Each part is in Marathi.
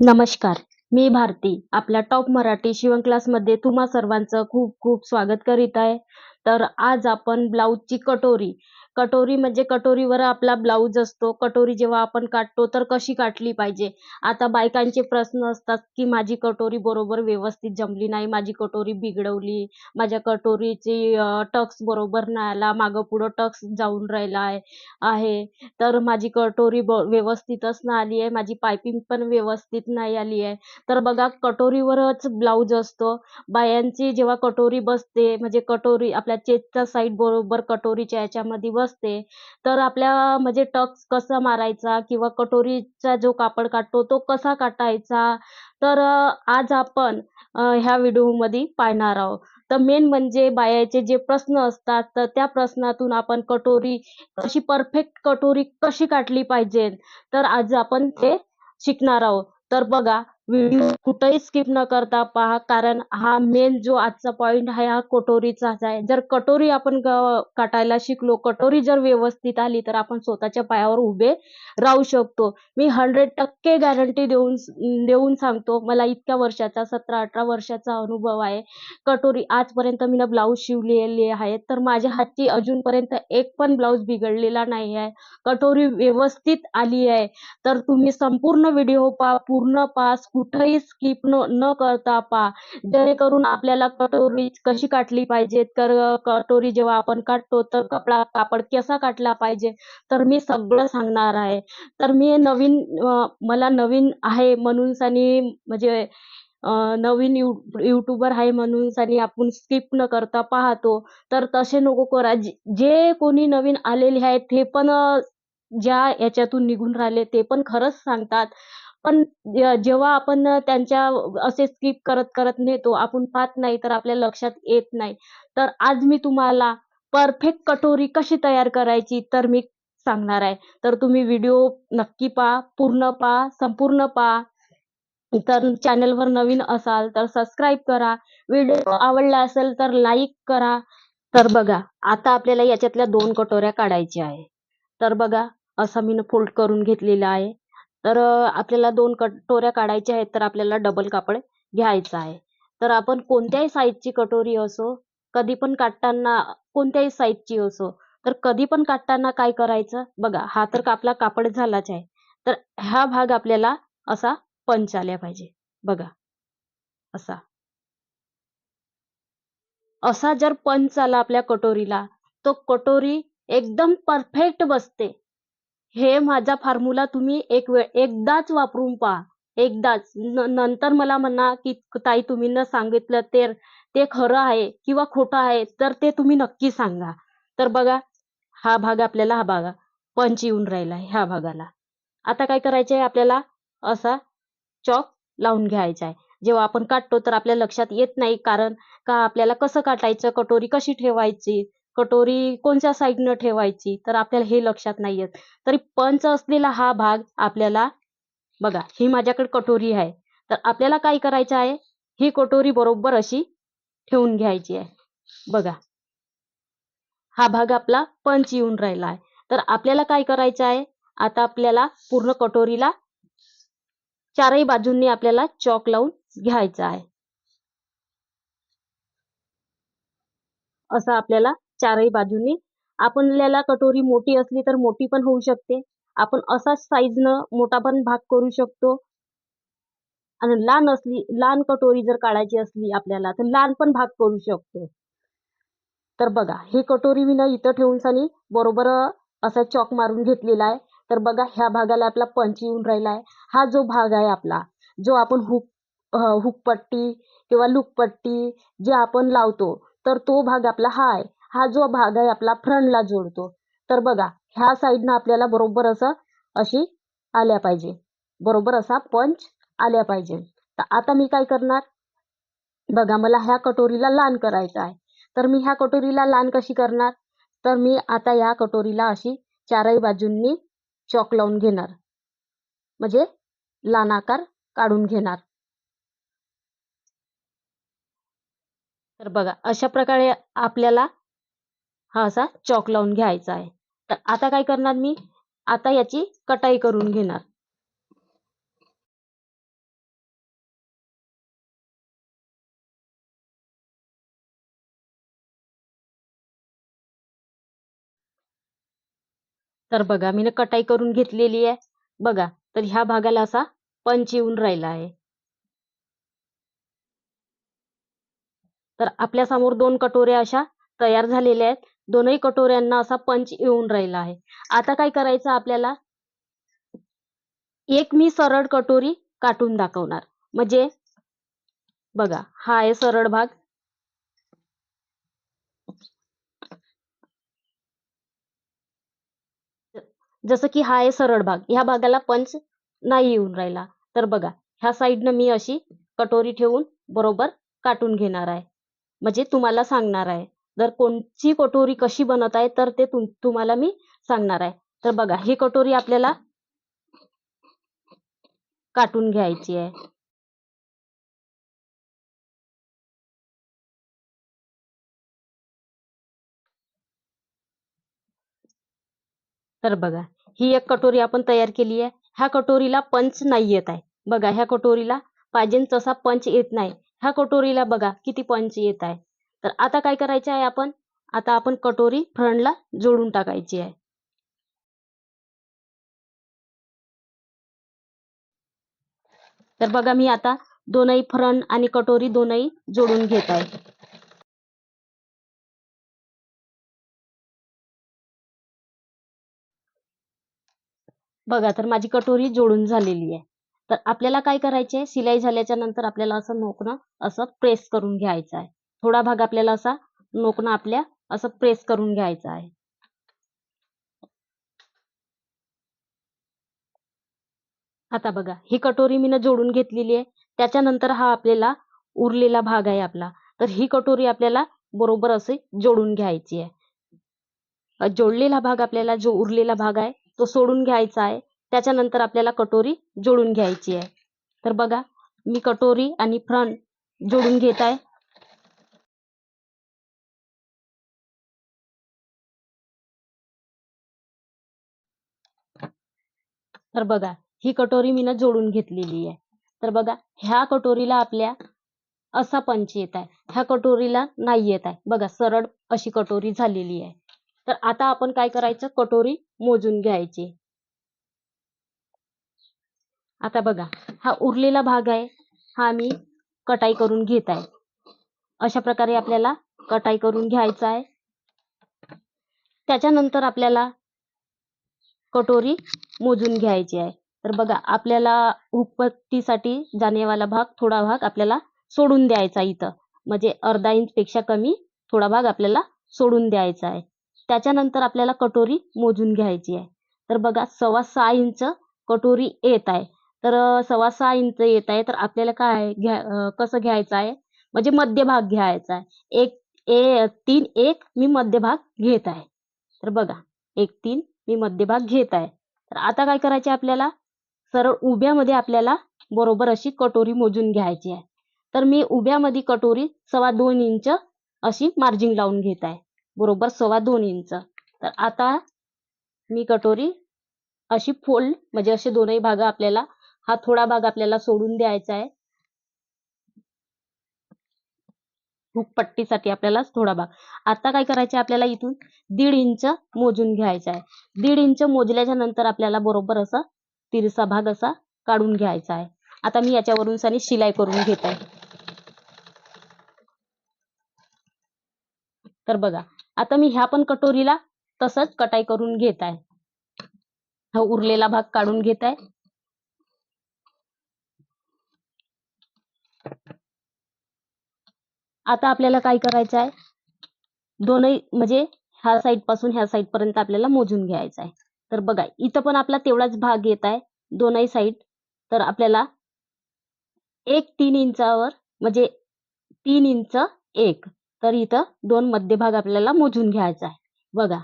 नमस्कार मी भारती. आपल्या टॉप मराठी शिवण क्लासमध्ये तुम्हा सर्वांचं खूप खूप स्वागत करीत आहे. तर आज आपण ब्लाऊजची कटोरी कटोरी म्हणजे कटोरीवर आपला ब्लाऊज असतो. कटोरी जेव्हा आपण काटतो तर कशी काटली पाहिजे? आता बायकांचे प्रश्न असतात की माझी कटोरी बरोबर व्यवस्थित जमली नाही माझी कटोरी बिघडवली माझ्या कटोरीची टक्स बरोबर नाही आला मागं पुढं टक्स जाऊन राहिला आहे तर माझी कटोरी ब व्यवस्थितच नाही आली आहे माझी पायपिंग पण व्यवस्थित नाही आली आहे. तर बघा कटोरीवरच ब्लाऊज असतो. बायांची जेव्हा कटोरी बसते म्हणजे कटोरी आपल्या चेतच्या साईड बरोबर कटोरीच्या याच्यामध्ये बस असते. तर आपल्या म्हणजे टक्स कसा मारायचा किंवा कटोरीचा जो कापड काढतो तो कसा काटायचा? तर आज आपण ह्या व्हिडिओमध्ये पाहणार आहोत. तर मेन म्हणजे बायाचे जे प्रश्न असतात तर त्या प्रश्नातून आपण कटोरी कशी परफेक्ट कटोरी कशी काटली पाहिजे? तर आज आपण ते शिकणार आहोत. तर बघा व्हिडिओ कुठेही स्किप न करता पहा कारण हा मेन जो आजचा पॉइंट आहे हा कटोरीचाच आहे. जर कटोरी आपण काटायला शिकलो कटोरी जर व्यवस्थित आली तर आपण स्वतःच्या पायावर उभे राहू शकतो. मी हंड्रेड टक्के गॅरंटी देऊन देऊन सांगतो मला इतक्या वर्षाचा सतरा अठरा वर्षाचा अनुभव आहे. कटोरी आजपर्यंत मी ब्लाऊज शिवलेले आहेत तर माझ्या हातची अजूनपर्यंत एक पण ब्लाऊज बिघडलेला नाही आहे. कटोरी व्यवस्थित आली आहे तर तुम्ही संपूर्ण व्हिडिओ पहा पूर्ण पहा कुठेही स्किप न न करता पा जेणेकरून आपल्याला कटोरी कशी काटली पाहिजे? तर कटोरी जेव्हा आपण काढतो तर कपडा कापड कसा काटला पाहिजे? तर मी सगळं सांगणार आहे. तर मी नवीन मला नवीन आहे म्हणून सनी म्हणजे नवीन यू युट्यूबर आहे म्हणून सनी आपण स्किप न करता पाहतो. तर तसे नको करा. जे कोणी नवीन आलेले आहेत ते पण ज्या याच्यातून निघून राहिले ते पण खरंच सांगतात. पण जेव्हा आपण त्यांच्या असे स्किप करत करत नेतो आपण पाहत नाही तर आपल्या लक्षात येत नाही. तर आज मी तुम्हाला परफेक्ट कटोरी कशी तयार करायची तर मी सांगणार आहे. तर तुम्ही व्हिडिओ नक्की पहा पूर्ण पहा संपूर्ण पहा. तर चॅनलवर नवीन असाल तर सबस्क्राईब करा. व्हिडिओ आवडला असेल तर लाईक करा. तर बघा आता आपल्याला याच्यातल्या दोन कटोऱ्या काढायच्या आहे. तर बघा असं मी फोल्ड करून घेतलेला आहे. तर आपल्याला दोन कटोऱ्या काढायच्या आहेत तर आपल्याला डबल कापड घ्यायचं आहे. तर आपण कोणत्याही साईजची कटोरी असो कधी पण काढताना कोणत्याही साईजची असो तर कधी पण काढताना काय करायचं? बघा हा तर आपला कापड झालाच आहे. तर हा भाग आपल्याला असा पंच आल्या पाहिजे. बघा. असा. असा जर पंच आला आपल्या कटोरीला तो कटोरी एकदम परफेक्ट बसते. हे माझा फॉर्म्युला तुम्ही एक वेळ एकदाच वापरून पहा. एकदाच. नंतर मला म्हणा की ताई तुम्ही न सांगितलं ते ते खरं आहे किंवा खोटं आहे तर ते तुम्ही नक्की सांगा. तर बघा हा भाग आपल्याला हा भागा पंच येऊन राहिला ह्या भागाला. आता काय करायचं आहे आपल्याला? असा चॉक लावून घ्यायचा आहे. जेव्हा आपण काढतो तर आपल्या लक्षात येत नाही कारण का आपल्याला कसं काटायचं? कटोरी कशी ठेवायची? कटोरी कोणत्या साईडनं ठेवायची? तर आपल्याला हे लक्षात नाही येत. तरी पंच असलेला हा भाग आपल्याला बघा ही माझ्याकडे कटोरी आहे. तर आपल्याला काय करायचं आहे? ही कटोरी बरोबर अशी ठेवून घ्यायची आहे. बघा. हा भाग आपला पंच येऊन राहिला आहे. तर आपल्याला काय करायचं आहे? आता आपल्याला पूर्ण कटोरीला चारही बाजूंनी आपल्याला चॉक लावून घ्यायचं आहे. असं आपल्याला चारही बाजूनी. आपल्याला कटोरी मोठी असली तर मोठी पण होऊ शकते. आपण असाच साईजनं मोठा पण भाग करू शकतो. आणि लहान असली लहान कटोरी जर काढायची असली आपल्याला तर लहान पण भाग करू शकतो. तर बघा ही कटोरी मी ना इथं ठेवून सानी बरोबर असा चॉक मारून घेतलेला आहे. तर बघा ह्या भागाला आपला पंच येऊन राहिला आहे. हा जो भाग आहे आपला जो आपण हुक हुकपट्टी किंवा लुकपट्टी जे आपण लावतो तर तो भाग आपला हा आहे. हा जो भाग आहे आपला फ्रंटला जोडतो. तर बघा ह्या साईडनं आपल्याला बरोबर असं अशी आल्या पाहिजे. बरोबर असा पंच आल्या पाहिजे. तर आता मी काय करणार? बघा मला ह्या कटोरीला लान करायचं आहे. तर मी ह्या कटोरीला लान कशी करणार? तर मी आता या कटोरीला अशी चारही बाजूंनी चॉक लावून घेणार. म्हणजे लान आकार काढून घेणार. तर बघा अशा प्रकारे आपल्याला हा असा चॉक लावून घ्यायचा आहे. तर आता काय करणार मी? आता याची कटाई करून घेणार. तर बघा मी कटाई करून घेतलेली आहे. बघा तर ह्या भागाला असा पंच येऊन राहिला आहे. तर आपल्यासमोर दोन कटोऱ्या अशा तयार झालेल्या आहेत. दोनही कटोऱ्यांना असा पंच येऊन राहिला आहे. आता काय करायचं आपल्याला? एक मी सरळ कटोरी काटून दाखवणार. म्हणजे बघा हा आहे सरळ भाग. जसं की हा आहे सरळ भाग. ह्या भागाला पंच नाही येऊन राहिला. तर बघा ह्या साईडनं मी अशी कटोरी ठेवून बरोबर काटून घेणार आहे. म्हणजे तुम्हाला सांगणार आहे. जर कोणची कटोरी कशी बनत आहे तर ते तुम तुम्हाला मी सांगणार आहे. तर बघा ही कटोरी आपल्याला काटून घ्यायची आहे. तर बघा ही एक कटोरी आपण तयार केली आहे. ह्या कटोरीला पंच नाही येत आहे. बघा ह्या कटोरीला पाहिजे तसा पंच येत नाही. ह्या कटोरीला बघा किती पंच येत आहे. तर आता काय करायचे आहे आपण? आता आपण कटोरी फ्रंटला जोडून टाकायची आहे. तर बघा मी आता दोनही फ्रंट आणि कटोरी दोनही जोडून घेत आहे. बघा तर माझी कटोरी जोडून झालेली आहे. तर आपल्याला काय करायचे आहे? शिलाई झाल्याच्यानंतर आपल्याला असं नोकणं असं प्रेस करून घ्यायचं आहे. थोडा भाग आपल्याला असा नोकणं आपल्या असं प्रेस करून घ्यायचा आहे. आता बघा ही कटोरी मी जोडून घेतलेली आहे. त्याच्यानंतर हा आपल्याला उरलेला भाग आहे आपला. तर ही कटोरी आपल्याला बरोबर असे जोडून घ्यायची आहे. जोडलेला भाग आपल्याला जो उरलेला भाग आहे तो सोडून घ्यायचा आहे. त्याच्यानंतर आपल्याला कटोरी जोडून घ्यायची आहे. तर बघा मी कटोरी आणि फ्रंट जोडून घेत आहे. तर बघा ही कटोरी मी जोडून घेतलेली आहे. तर बघा ह्या कटोरीला आपल्या असा पंच येत आहे. ह्या कटोरीला नाही येत आहे. बघा सरळ अशी कटोरी झालेली आहे. तर आता आपण काय करायचं? कटोरी मोजून घ्यायची. आता बघा हा उरलेला भाग आहे. हा मी कटाई करून घेत आहे. अशा प्रकारे आपल्याला कटाई करून घ्यायचा आहे. त्याच्यानंतर आपल्याला कटोरी मोजून घ्यायची आहे. तर बघा आपल्याला हुकपट्टीसाठी जाणेवाला भाग थोडा भाग आपल्याला सोडून द्यायचा इथं. म्हणजे अर्धा इंच पेक्षा कमी थोडा भाग आपल्याला सोडून द्यायचा आहे. त्याच्यानंतर आपल्याला कटोरी मोजून घ्यायची आहे. तर बघा सव्वा सहा इंच कटोरी येत आहे. तर सव्वा सहा इंच येत आहे तर आपल्याला काय घ्या कसं घ्यायचं आहे? म्हणजे मध्यभाग घ्यायचा आहे. एक ए तीन एक मी मध्यभाग घेत आहे. तर बघा एक तीन मी मध्यभाग घेत आहे. तर आता काय करायचे आपल्याला? सरळ उभ्यामध्ये आपल्याला बरोबर अशी कटोरी मोजून घ्यायची आहे. तर मी उभ्यामध्ये कटोरी सव्वा दोन इंच अशी मार्जिन लावून घेत आहे. बरोबर सव्वा दोन इंच. तर आता मी कटोरी अशी फोल्ड म्हणजे असे दोनही भाग आपल्याला हा थोडा भाग आपल्याला सोडून द्यायचा आहे. हुकपट्टीसाठी आपल्याला थोडा भाग. आता काय करायचे आपल्याला इथून? दीड इंच मोजून घ्यायचा आहे दीड इंच मोजल्याच्या नंतर आपल्याला बरोबर असा तिरसा भाग असा काढून घ्यायचा आहे आता मी याच्यावरून सानी शिलाई करून घेत. आहे तर बघा आता मी ह्या पण कटोरीला तसंच कटाई करून घेत आहे हा उरलेला भाग काढून घेत आहे आता आपल्याला काय करायचं आहे? दोनही म्हणजे ह्या साईडपासून ह्या साईड पर्यंत आपल्याला मोजून घ्यायचं आहे. तर बघा इथं पण आपला तेवढाच भाग येत आहे दोनही साईड तर आपल्याला एक तीन इंचावर म्हणजे तीन इंच एक. तर इथं दोन मध्यभाग आपल्याला मोजून घ्यायचा आहे. बघा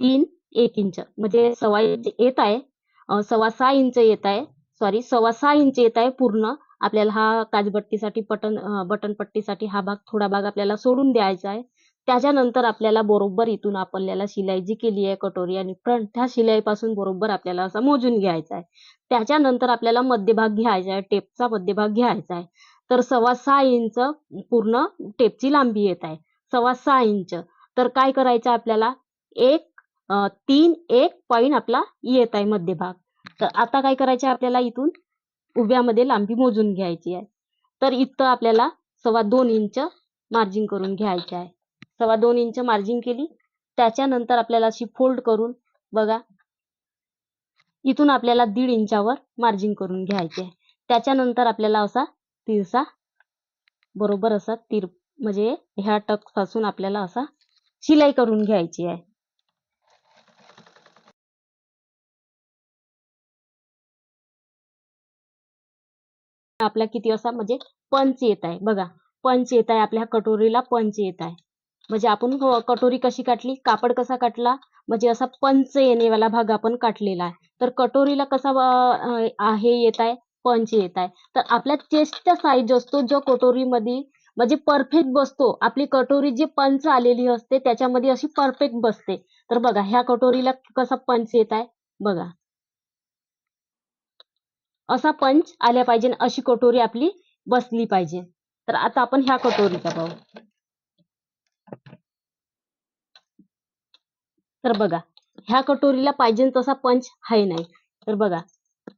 तीन एक इंच म्हणजे सव्वा इंच येत आहे सव्वा सहा इंच येत आहे सॉरी सव्वा सहा इंच येत आहे पूर्ण. आपल्याला हा काजबट्टीसाठी बटन बटन पट्टीसाठी हा भाग थोडा भाग आपल्याला सोडून द्यायचा आहे. त्याच्यानंतर आपल्याला बरोबर इथून आपल्याला शिलाई जी केली आहे कटोरी आणि फ्रंट त्या शिलाईपासून बरोबर आपल्याला असा मोजून घ्यायचा आहे. त्याच्यानंतर आपल्याला मध्यभाग घ्यायचा आहे टेपचा मध्यभाग घ्यायचा आहे. तर सव्वा सहा इंच पूर्ण टेपची लांबी येत आहे. सव्वा सहा इंच. तर काय करायचं आपल्याला? एक तीन एक पॉईंट आपला येत आहे मध्यभाग. तर आता काय करायचं आपल्याला इथून? उभ्यामध्ये लांबी मोजून घ्यायची आहे. तर इथं आपल्याला सव्वा दोन इंच मार्जिन करून घ्यायचे आहे. सव्वा दोन इंच मार्जिन केली. त्याच्यानंतर आपल्याला अशी फोल्ड करून बघा. इथून आपल्याला दीड इंचावर मार्जिन करून घ्यायचे आहे. त्याच्यानंतर आपल्याला असा तिरसा बरोबर असा तीर म्हणजे ह्या टकपासून आपल्याला असा शिलाई करून घ्यायची आहे. आपला किती असा म्हणजे पंच येत आहे. बघा पंच येत आहे आपल्या कटोरीला पंच येत आहे. म्हणजे आपण हो, कटोरी कशी काटली? कापड कसा काटला? म्हणजे असा पंच येणेवाला भाग आपण काटलेला आहे. तर कटोरीला कसा आहे येत आहे? पंच येत आहे. तर आपल्या चेस्टचा साईज असतो जो कटोरीमध्ये म्हणजे परफेक्ट बसतो. आपली कटोरी जी पंच आलेली असते त्याच्यामध्ये अशी परफेक्ट बसते. तर बघा ह्या कटोरीला कसा पंच येत आहे? बघा. असा पंच आल्या पाहिजे अशी कटोरी आपली बसली पाहिजे. तर आता आपण ह्या कटोरीचा पाहू. तर बघा ह्या कटोरीला पाहिजे तसा पंच आहे नाही. तर बघा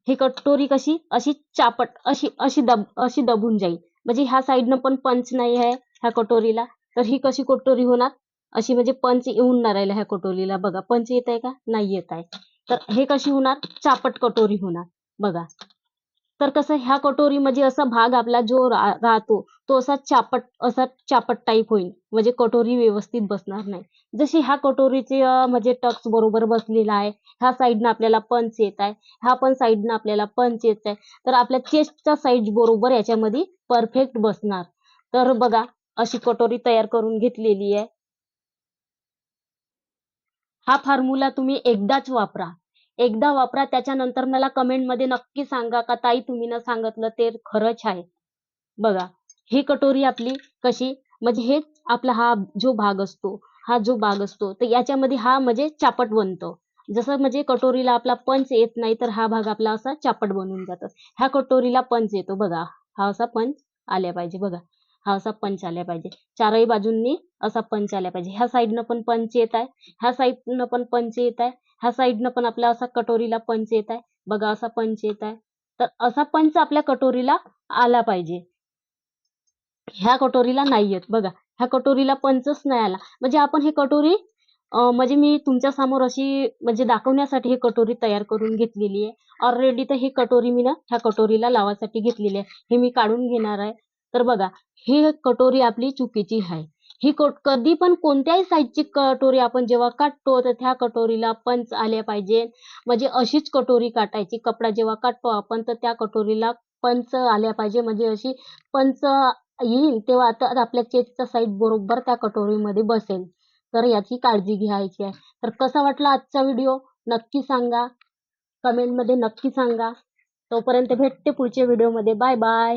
ही कटोरी कशी अशी चापट अशी अशी दब अशी दबून जाईल. म्हणजे ह्या साईडनं पण पंच नाही आहे ह्या कटोरीला. तर ही कशी कटोरी होणार? अशी म्हणजे पंच येऊन नाही राहिला ह्या कटोरीला. बघा पंच येत आहे का? नाही येत आहे. तर हे कशी होणार? चापट कटोरी होणार. बघा तर कसं ह्या कटोरी म्हणजे असा भाग आपला जो राहतो तो असा चापट असा चापट टाईप होईल. म्हणजे कटोरी व्यवस्थित बसणार नाही. जशी ह्या कटोरीचे म्हणजे टक्स बरोबर बसलेला आहे ह्या साईडनं आपल्याला पंच येत आहे ह्या पण साईडनं आपल्याला पंच येत आहे तर आपल्या चेस्टचा साईज बरोबर याच्यामध्ये परफेक्ट बसणार. तर बघा अशी कटोरी तयार करून घेतलेली आहे. हा फॉर्म्युला तुम्ही एकदाच वापरा. एकदा वापरा त्याच्यानंतर मला कमेंटमध्ये नक्की सांगा का? ताई तुम्ही ना सांगितलं ते खरंच आहे. बघा ही कटोरी आपली कशी? म्हणजे हे आपला हा जो भाग असतो हा जो भाग असतो तर याच्यामध्ये हा म्हणजे चापट बनतो. जसं म्हणजे कटोरीला आपला पंच येत नाही तर हा भाग आपला असा चापट बनून जातो. ह्या कटोरीला पंच येतो. बघा हा असा पंच आल्या पाहिजे. बघा हा असा पंच आल्या पाहिजे. चारही बाजूंनी असा पंच आल्या पाहिजे. ह्या साईडनं पण पंच येत आहे. ह्या साईडनं पण पंच येत आहे. ह्या साईडनं पण आपल्या असा कटोरीला पंच येत आहे. बघा असा पंच येत आहे. तर असा पंच आपल्या कटोरीला आला पाहिजे. ह्या कटोरीला नाही येत. बघा ह्या कटोरीला पंचच नाही आला. म्हणजे आपण हे कटोरी म्हणजे मी तुमच्यासमोर अशी म्हणजे दाखवण्यासाठी ही कटोरी तयार करून घेतलेली आहे. ऑलरेडी तर ही कटोरी मी ना ह्या कटोरीला लावासाठी घेतलेली आहे. हे मी काढून घेणार आहे. तर बघा ही कटोरी आपली चुकीची आहे. ही कधी पण कोणत्याही साईजची कटोरी आपण जेव्हा काटतो तर त्या कटोरीला पंच आले पाहिजे. म्हणजे अशीच कटोरी काटायची कपडा जेव्हा काटतो आपण तर त्या कटोरीला पंच आल्या पाहिजे. म्हणजे अशी पंच येईल तेव्हा आता आपल्या चेस्टचा साईज बरोबर त्या कटोरीमध्ये बसेल. तर याची काळजी घ्यायची आहे. तर कसा वाटला आजचा व्हिडिओ नक्की सांगा. कमेंटमध्ये नक्की सांगा. तोपर्यंत भेटते पुढच्या व्हिडिओमध्ये बाय बाय